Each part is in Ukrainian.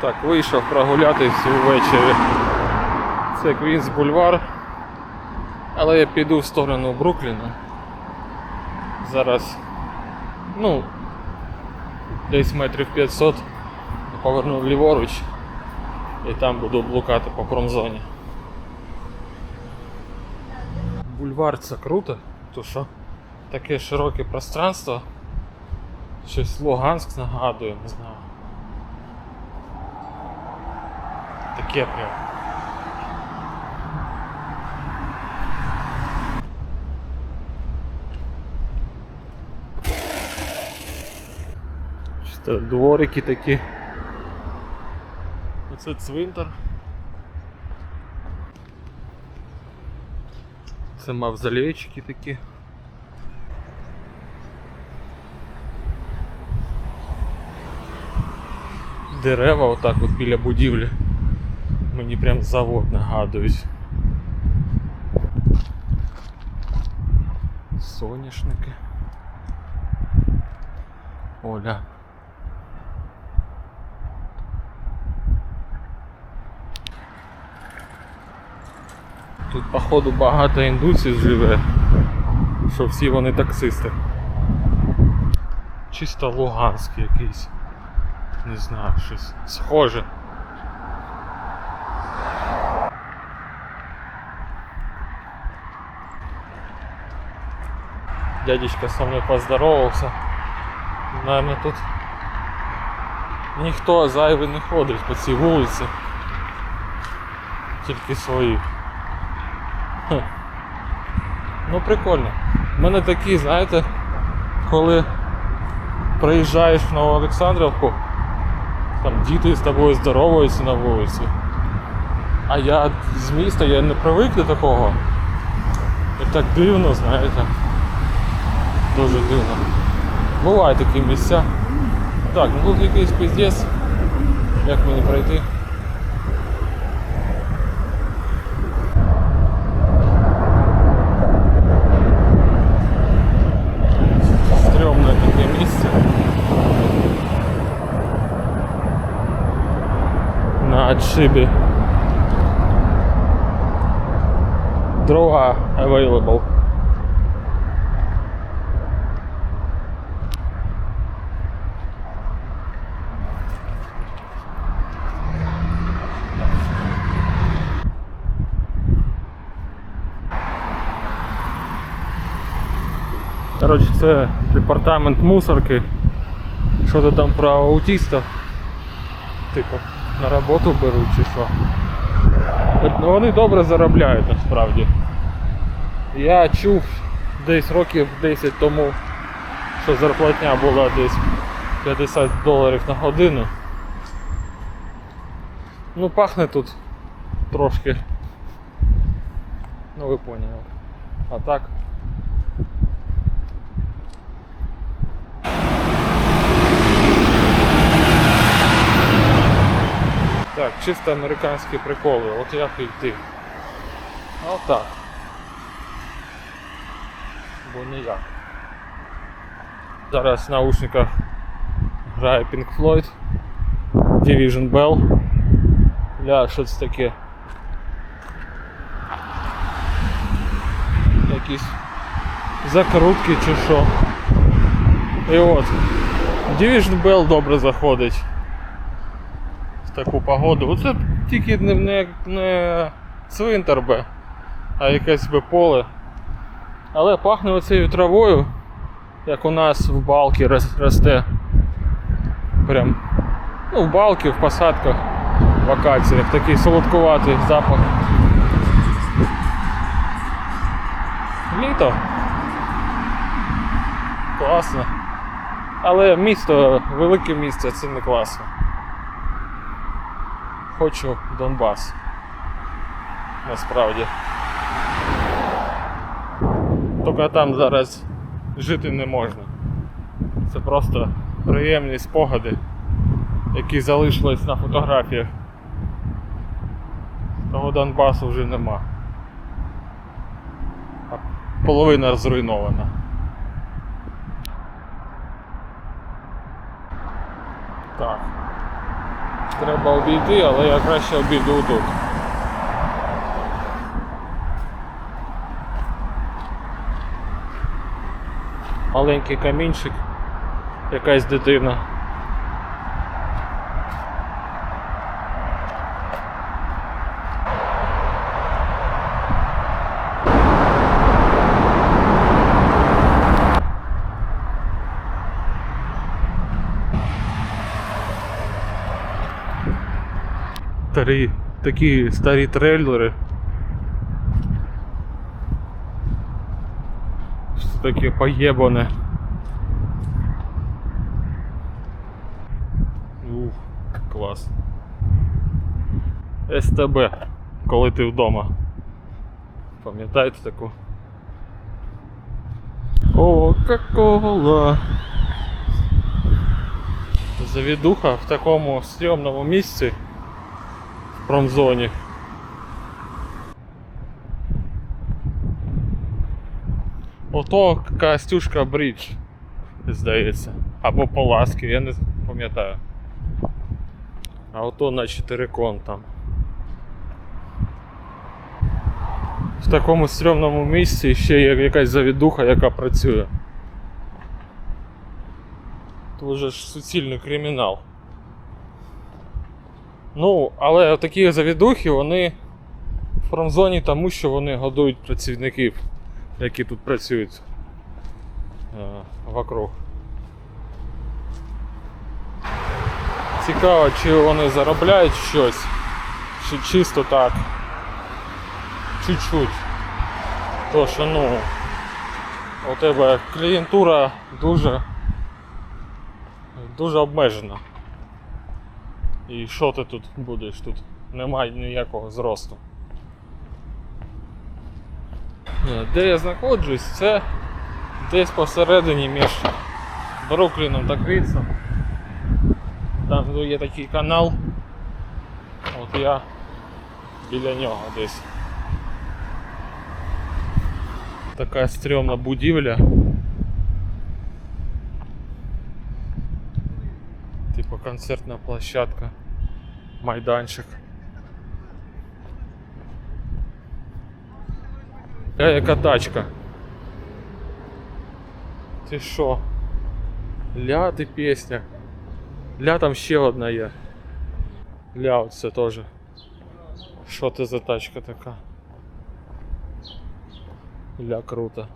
Так, вийшов прогулятись ввечері. Це Квінс Бульвар. Але я піду в сторону Брукліна. Зараз, ну, десь метрів 500 поверну ліворуч і там буду блукати по промзоні. Бульвар це круто, то що таке широке пространство. Щось Луганськ нагадує, не знаю. Таке прям. Що дворики такі. Оце цвинтар. Це мавзолейчики такі. Дерева отак от біля будівлі. Мені прям завод нагадують. Соняшники. Оля. Тут, походу, багато індусів живе, що всі вони таксисти. Чисто Луганськ якийсь. Не знаю, щось схоже. Дядечка со мной поздоровался. Наверное, тут ніхто зайвий не ходить по цій вулиці. Тільки свої. Хм. Ну прикольно. У мене такі, знаєте, коли приїжджаєш в Новоолександрівку, там діти з тобою здоровуються на вулиці. А я з міста, я не привик до такого. І так дивно, знаєте. Дуже дивно. Бувають такі місця. Так, ну тут якийсь піздець. Як мені пройти? Стрьомне таке. На отшибі. Дрова available. Коротше, це департамент мусорки. Що то там про аутістів? Типу, на роботу беруть чи що. Ну, вони добре заробляють насправді. Я чув десь років 10 тому, що зарплатня була десь 50 доларів на годину. Ну пахне тут трошки. Ну ви поняли. А так. Так, чисто американські приколи, от як йти. Отак. Бо ніяк. Зараз в наушниках грає Pink Floyd, Division Bell. Ля, що це таке? Якісь закрутки чи що. І от. Division Bell добре заходить таку погоду. Оце тільки не, не, не цвинтар би, а якесь би поле. Але пахне оцією травою, як у нас в балки росте. Прям ну, в балки, в посадках, в акаціях, такий солодкуватий запах. Літо. Класно. Але місто, велике місце, це не класно. Хочу Донбас. Насправді. Тільки там зараз жити не можна. Це просто приємні спогади, які залишились на фотографіях. Того Донбасу вже нема. А половина зруйнована. Так. Треба обійти, але я краще обійду тут. Маленький камінчик, якась дитина. Старі, такі старі трейлери. Все таке поєбане. Ух, клас. СТБ, коли ти вдома. Пам'ятаєте таку? Кока-кола. Завідуха в такому стрьомному місці промзоні. Ото Костюшка Брідж, здається. Або Паласки, я не пам'ятаю. А ото на 4 кон там. В такому стрьомному місці ще є якась завідуха, яка працює. Тут же ж суцільний кримінал. Ну, але такі завідухи, вони в промзоні тому, що вони годують працівників, які тут працюють е, вокруг. Цікаво, чи вони заробляють щось, чи чисто так. Чуть-чуть. То що ну у тебе клієнтура дуже дуже обмежена. І що ти тут будеш? Тут немає ніякого зросту. Е, Де я знаходжусь, це десь посередині між Брукліном та Квітсом. Там є такий канал. От я біля нього десь. Така стрьомна будівля. концертна площадка, майданчик. Е, яка тачка? Ти що? Ля ти пісня. Ля там ще одна є. Ля оце теж. Що це за тачка така? Ля круто.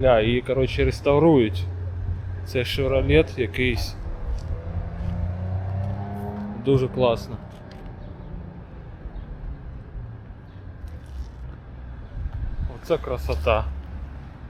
Ля, її, коротше, реставрують. Це шевролет якийсь. Дуже класно. Оце красота.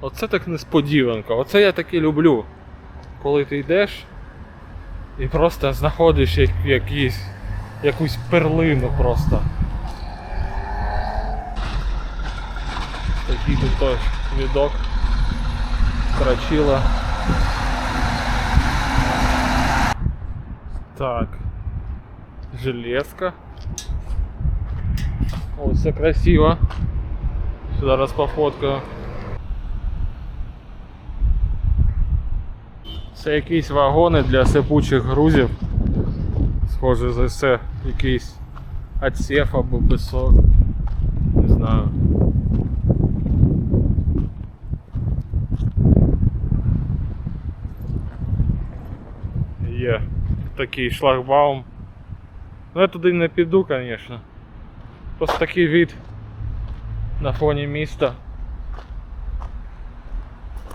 Оце так несподіванка. Оце я таки люблю. Коли ти йдеш і просто знаходиш як, якісь, якусь перлину просто. Такий тут той відок. Крачила. Так. Железка. О, все красиво. Зараз пофоткаю. Це якісь вагони для сипучих грузів. Схоже за все якийсь отсев або пісок. Не знаю. Є такий шлагбаум. Ну я туди не піду, звісно. Просто такий від на фоні міста.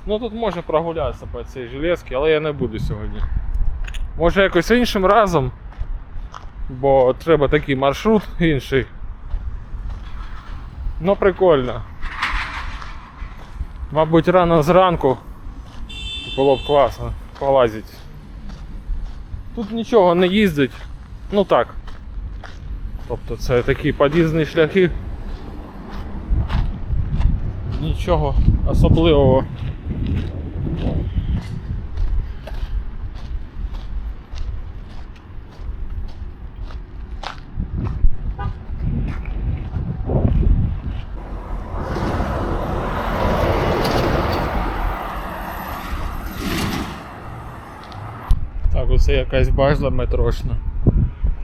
Ну тут можна прогулятися по цій железці, але я не буду сьогодні. Може якось іншим разом, бо треба такий маршрут інший. Ну прикольно. Мабуть, рано зранку було б класно полазити. Тут нічого не їздить. Ну так. Тобто це такі під'їзні шляхи. Нічого особливого. Так, Так, оце якась база метрошна.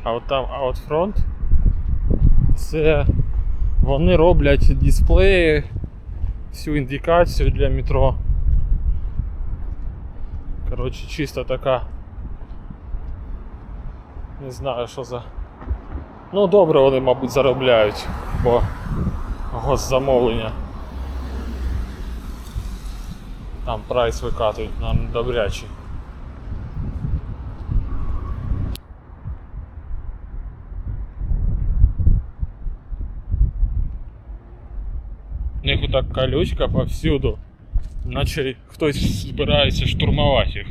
А от там Outfront це вони роблять дисплеї, всю індикацію для метро. Коротше, чисто така. Не знаю, що за. Ну добре вони, мабуть, заробляють, бо госзамовлення. Там прайс викатують на добрячий. Отак колючка повсюду, наче хтось збирається штурмувати їх.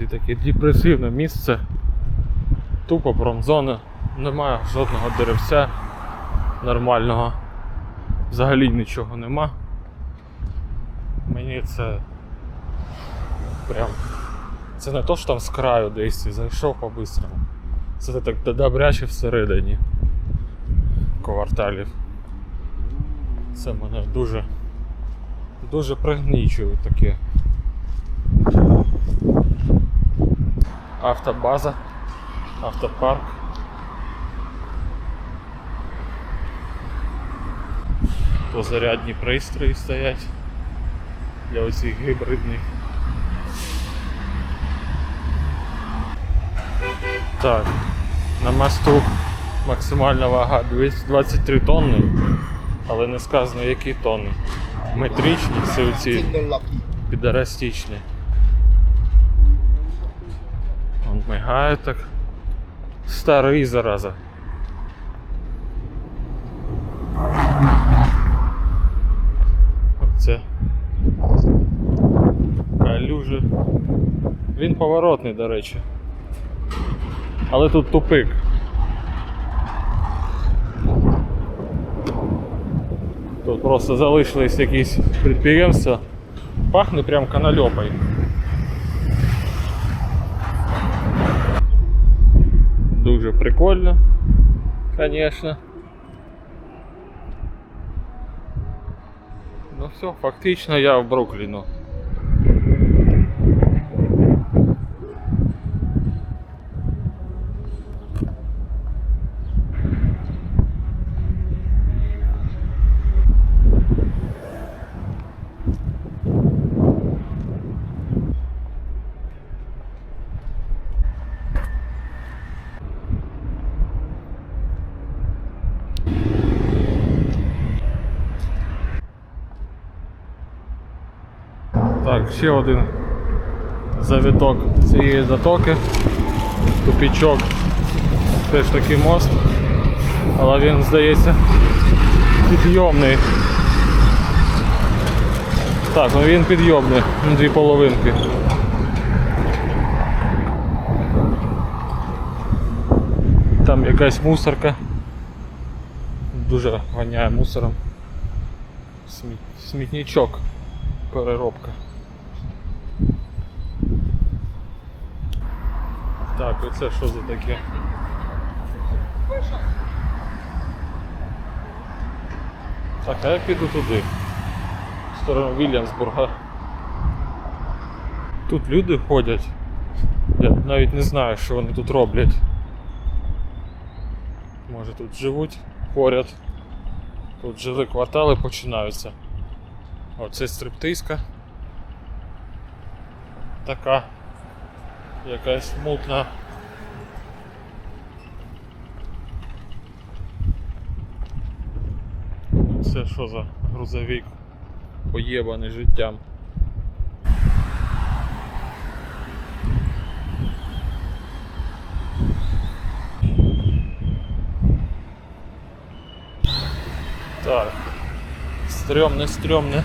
І таке депресивне місце. Тупо промзона, немає жодного деревця нормального. Взагалі нічого нема. Мені це прям. Це не то, що там з краю десь і зайшов по-бистрому. Це так добряче всередині кварталів. Це мене дуже дуже пригнічує таке. Автобаза, автопарк. То зарядні пристрої стоять для оцих гібридних. Так, на мосту максимальна вага 223 тонни, але не сказано які тонни. Метричні, це оці підарастичні. Он мигає так. Старий зараза. Оце. Калюжа. Він поворотний, до речі. Але тут тупик. Тут просто залишились якісь підприємства. Пахне прям канальопой. Дуже прикольно, конечно. Ну все, фактично я в Брукліну. Так, ще один завіток цієї затоки. Тупічок. Теж такий мост. Але він, здається, підйомний. Так, ну він підйомний, дві половинки. Там якась мусорка. Дуже ганяє мусором. Сміт... Смітничок. Переробка. Так, оце що за таке? Так, а я піду туди. В сторону Вільямсбурга. Тут люди ходять. Я навіть не знаю, що вони тут роблять. Може тут живуть поряд. Тут жили квартали починаються. Оце стриптизка. Така якась мутна. Це що за грузовик поєбаний життям. Так. Стрёмне, стрёмне.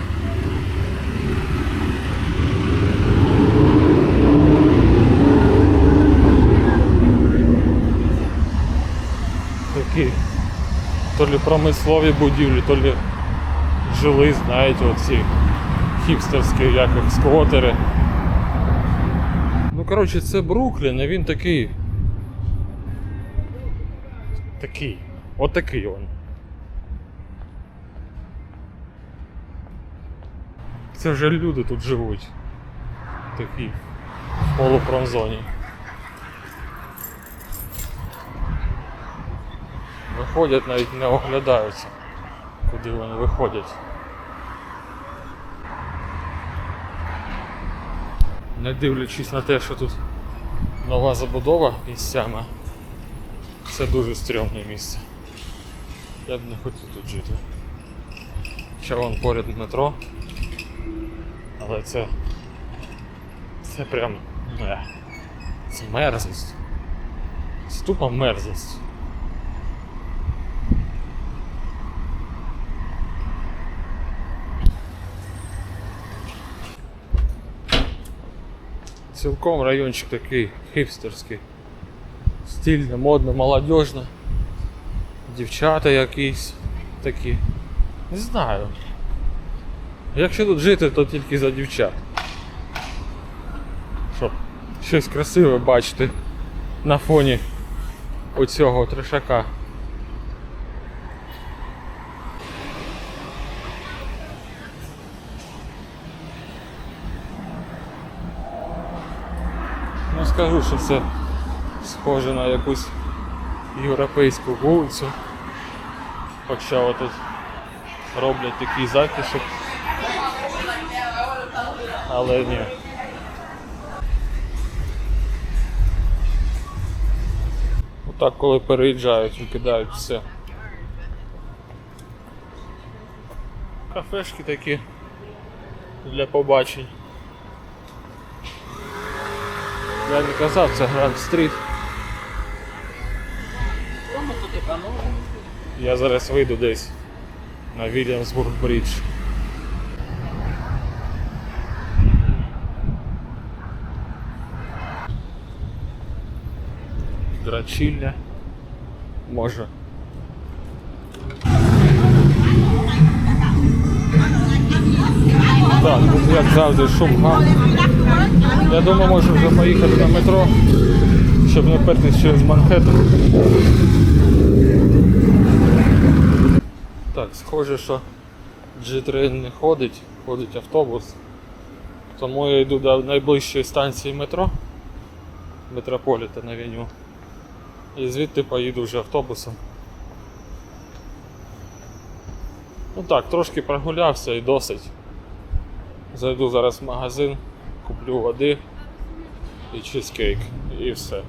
Такі то лі промислові будівлі, то лі жили, знаєте, оці хіпстерські як їх, сквотери. Ну, коротше, це Бруклін, а він такий. Такий. Отакий він. це вже люди тут живуть. Такі в полупромзоні. Виходять, навіть не оглядаються, куди вони виходять. Не дивлячись на те, що тут нова забудова місцями, це дуже стрьомне місце. Я б не хотів тут жити. Ще вон поряд метро. Але це. Це прям. Не. Це мерзость. Це тупа мерзость. Цілком райончик такий хипстерський. Стильно, модно, молодежно. Дівчата якісь такі. Не знаю. Якщо тут жити, то тільки за дівчат. Щоб щось красиве бачити на фоні оцього трешака. Не скажу, що це схоже на якусь європейську вулицю. Хоча отут роблять такий затишок. Але ні. Отак, коли переїжджають, викидають все. Кафешки такі для побачень. Я не казав, це Гранд Стріт. Я зараз вийду десь на Вільямсбург Брідж. Драчілля. Може. Так, як завжди шум гам. Я думаю, можу вже поїхати на метро, щоб не пертись через Манхеттен. Так, схоже, що G3 не ходить, ходить автобус. Тому я йду до найближчої станції метро Метрополітен Авеню. І звідти поїду вже автобусом. Ну так, трошки прогулявся і досить. Зайду зараз в магазин, куплю води і чизкейк і все.